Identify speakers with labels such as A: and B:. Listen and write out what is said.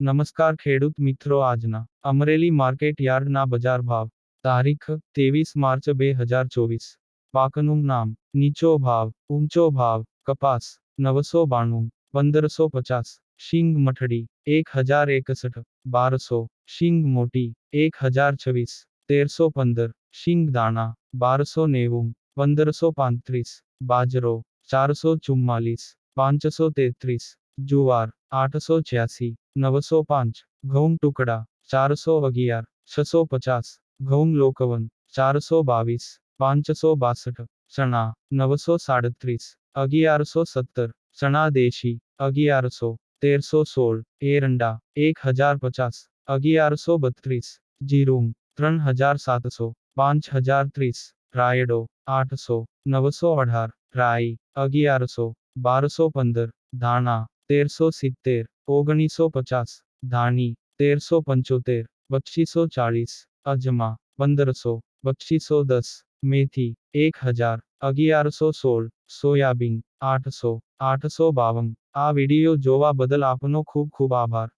A: નમસ્કાર ખેડૂત મિત્રો આજના અમરેલી માર્કેટ યાર્ડના બજાર ભાવ. તારીખ ત્રેવીસ માર્ચ બે હજાર ચોવીસ. પાકનું નામ નીચો ભાવ, ઊંચો ભાવ, કપાસ નવસો બાણું, પંદરસો પચાસ. શીંગ મઠડી એક હજાર એકસઠ. બારસો. શીંગ મોટી એક હજાર છવ્વીસ. તેરસો પંદર. શિંગ દાણા બારસો નેવું, પંદરસો પાંત્રીસ. બાજરો ચારસો ચુમ્માલીસ, પાંચસો તેત્રીસ. જુવાર આઠસો છ્યાસી નવસો પાંચ ઘઉં ટુકડા ચારસો અગિયાર છસો પચાસ ઘઉં લોકવન ચારસો બાવીસ પાંચસો બાસઠ ચણા નવસો સાડત્રીસ અગિયારસો સત્તર ચણા દેશી અગિયારસો તેરસો સોળ એરંડા એક હજાર પચાસ અગિયારસો બત્રીસ જીરું ત્રણ હજાર સાતસો પાંચ હજાર ત્રીસ રાયડો આઠસો નવસો અઢાર રાઈ અગિયારસો બારસો પંદર ધાણા તેરસો સિત્તેર, ઓગણીસો પચાસ ધાણી તેરસો પંચોતેર પચીસો ચાળીસ, અજમા, પંદરસો પચીસો દસ, મેથી, એક હજાર, અગિયારસો સોળ, સોયાબીન, આઠસો આઠસો બાવન. આ વીડિયો જોવા બદલ આપનો ખૂબ ખૂબ આભાર.